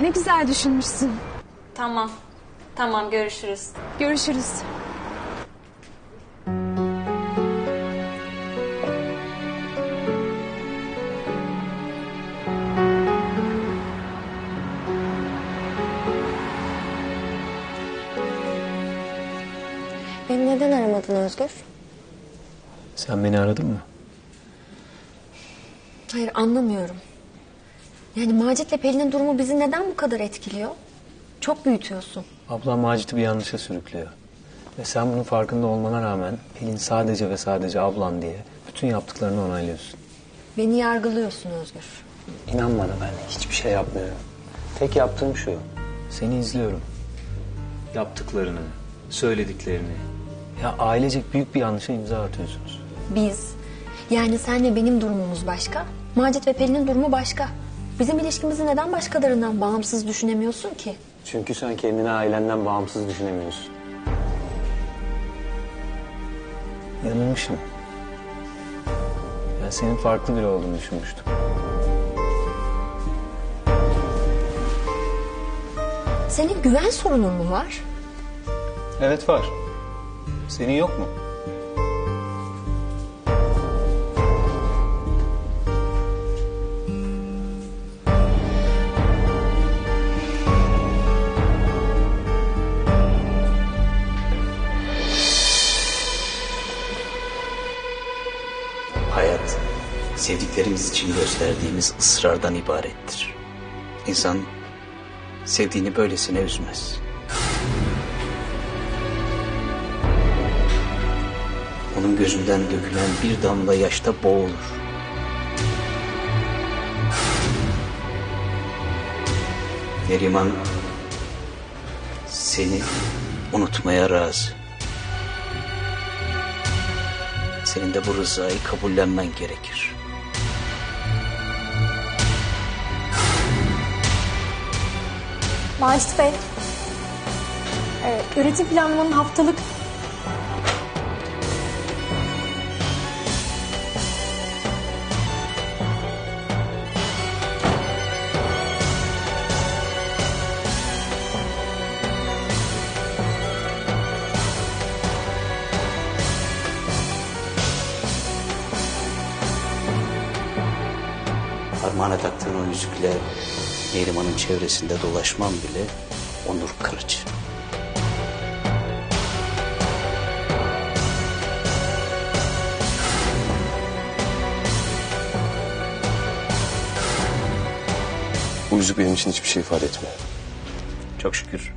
Ne güzel düşünmüşsün. Tamam. Tamam görüşürüz. Görüşürüz. Beni neden aramadın Özgür? Sen beni aradın mı? Hayır anlamıyorum. Yani Macit'le Pelin'in durumu bizi neden bu kadar etkiliyor? Çok büyütüyorsun. Ablam Macit'i bir yanlışa sürüklüyor. Ve sen bunun farkında olmana rağmen Pelin sadece ve sadece ablan diye bütün yaptıklarını onaylıyorsun. Beni yargılıyorsun Özgür. İnan bana ben hiçbir şey yapmıyorum. Tek yaptığım şu. Seni izliyorum. Yaptıklarını, söylediklerini. Ya ailecek büyük bir yanlışa imza atıyorsunuz. Biz, yani sen ve benim durumumuz başka. Macit ve Pelin'in durumu başka. Bizim ilişkimizi neden başkalarından bağımsız düşünemiyorsun ki? Çünkü sen kendini ailenden bağımsız düşünemiyorsun. Yanılmışım. Ben senin farklı biri olduğunu düşünmüştüm. Senin güven sorunun mu var? Evet var. Senin yok mu? Sevdiklerimiz için gösterdiğimiz ısrardan ibarettir. İnsan sevdiğini böylesine üzmez. Onun gözünden dökülen bir damla yaşta boğulur. Neriman seni unutmaya razı. Senin de bu rızayı kabullenmen gerekir. Macit Bey, e, üretim planlamanın haftalık Parmağına taktığın o yüzükle Neriman'ın çevresinde dolaşman bile onur kırıcı. Bu yüzük benim için hiçbir şey ifade etmiyor. Çok şükür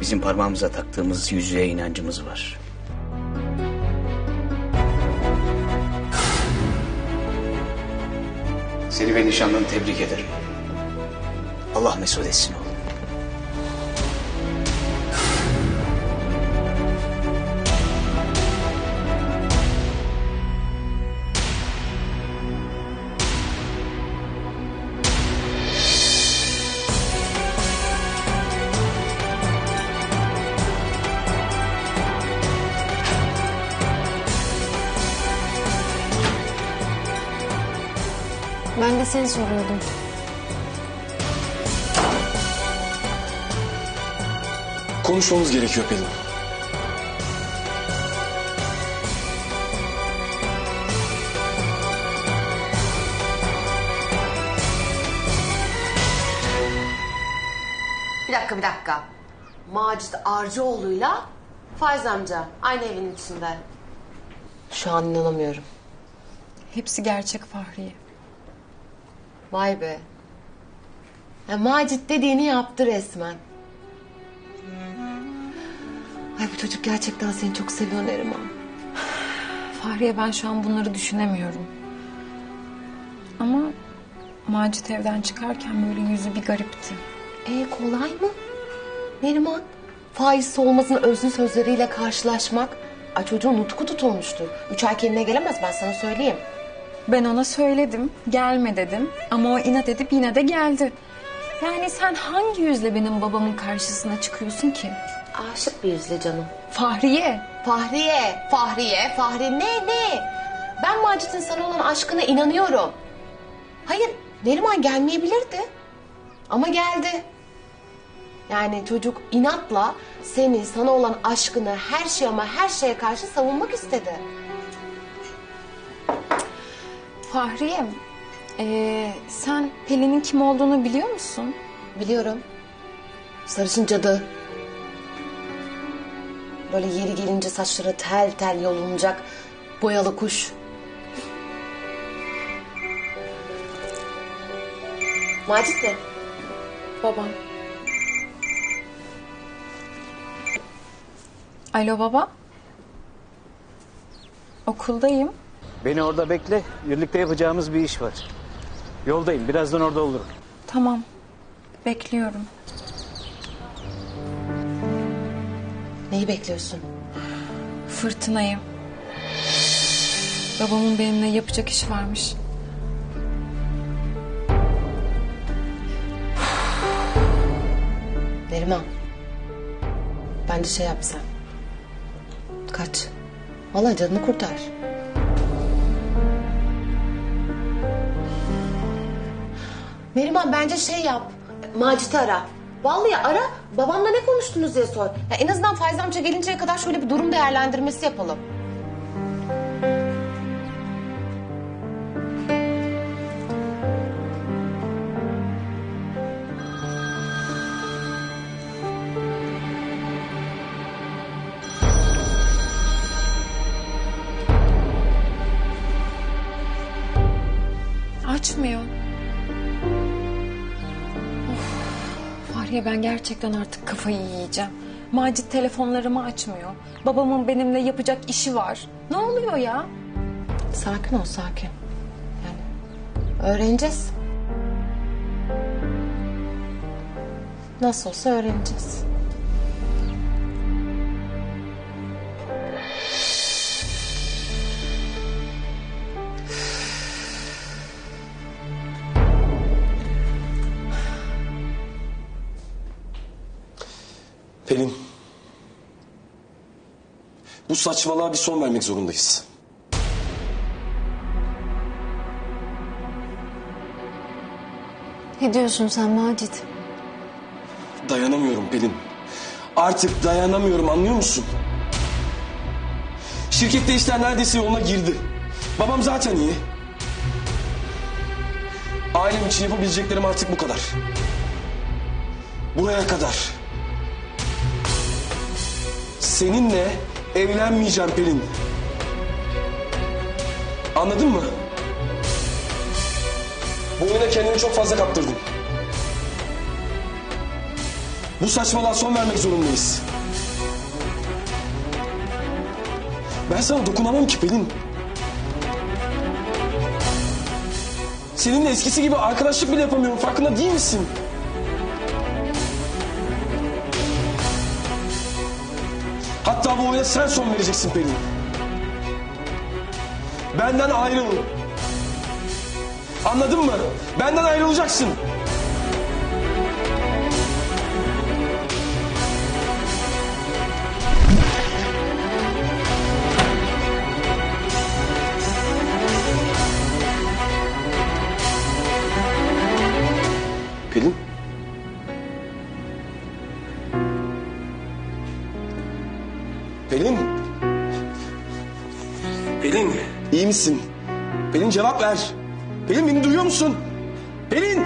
bizim parmağımıza taktığımız yüzüğe inancımız var. Seni ve nişanlını tebrik ederim. Allah mesut etsin oğlum. Ben de seni soruyordum. Konuşmamız gerekiyor Pelin. Bir dakika bir dakika. Macit Arcıoğlu'yla Faiz amca aynı evin içinde. Şu an inanamıyorum. Hepsi gerçek Fahriye. Vay be. Ya Macit dediğini yaptı resmen. Ay bu çocuk gerçekten seni çok seviyor Neriman. Fahriye ben şu an bunları düşünemiyorum. Ama Macit evden çıkarken böyle yüzü bir garipti. E kolay mı? Neriman, faiz olmasının özlü sözleriyle karşılaşmak... Ay çocuğun nutku tutulmuştur. Üç ay kendine gelemez ben sana söyleyeyim. Ben ona söyledim, gelme dedim. Ama o inat edip yine de geldi. Yani sen hangi yüzle benim babamın karşısına çıkıyorsun ki? Aşık bir yüzle canım. Fahriye, Fahriye, Fahriye, Fahri ne ne? Ben Macit'in sana olan aşkına inanıyorum. Hayır, Neriman gelmeyebilirdi. Ama geldi. Yani çocuk inatla seni, sana olan aşkını her şey ama her şeye karşı savunmak istedi. Fahriye, ee, sen Pelin'in kim olduğunu biliyor musun? Biliyorum. Sarışın cadı. Böyle yeri gelince saçları tel tel yolunacak boyalı kuş. Macit mi? Babam. Alo baba. Okuldayım. Beni orada bekle. Birlikte yapacağımız bir iş var. Yoldayım. Birazdan orada olurum. Tamam. Bekliyorum. Neyi bekliyorsun? Fırtınayı. Babamın benimle yapacak işi varmış. Neriman. Bence şey yap sen. Kaç. Vallahi canını kurtar. Neriman bence şey yap. Macit'i ara. Vallahi ara. Babamla ne konuştunuz diye sor. Ya en azından Faiz amca gelinceye kadar şöyle bir durum değerlendirmesi yapalım. Açmıyor. Fahriye ben gerçekten artık kafayı yiyeceğim. Macit telefonlarımı açmıyor. Babamın benimle yapacak işi var. Ne oluyor ya? Sakin ol sakin. Yani öğreneceğiz. Nasıl olsa öğreneceğiz. Pelin. Bu saçmalığa bir son vermek zorundayız. Ne diyorsun sen Macit? Dayanamıyorum Pelin. Artık dayanamıyorum anlıyor musun? Şirkette işler neredeyse yoluna girdi. Babam zaten iyi. Ailem için yapabileceklerim artık bu kadar. Buraya kadar. Seninle evlenmeyeceğim Pelin. Anladın mı? Bu oyuna kendini çok fazla kaptırdın. Bu saçmalığa son vermek zorundayız. Ben sana dokunamam ki Pelin. Seninle eskisi gibi arkadaşlık bile yapamıyorum. Farkında değil misin? Oyuna sen son vereceksin Pelin. Benden ayrıl. Anladın mı? Benden ayrılacaksın. İyi misin? Pelin cevap ver. Pelin beni duyuyor musun? Pelin.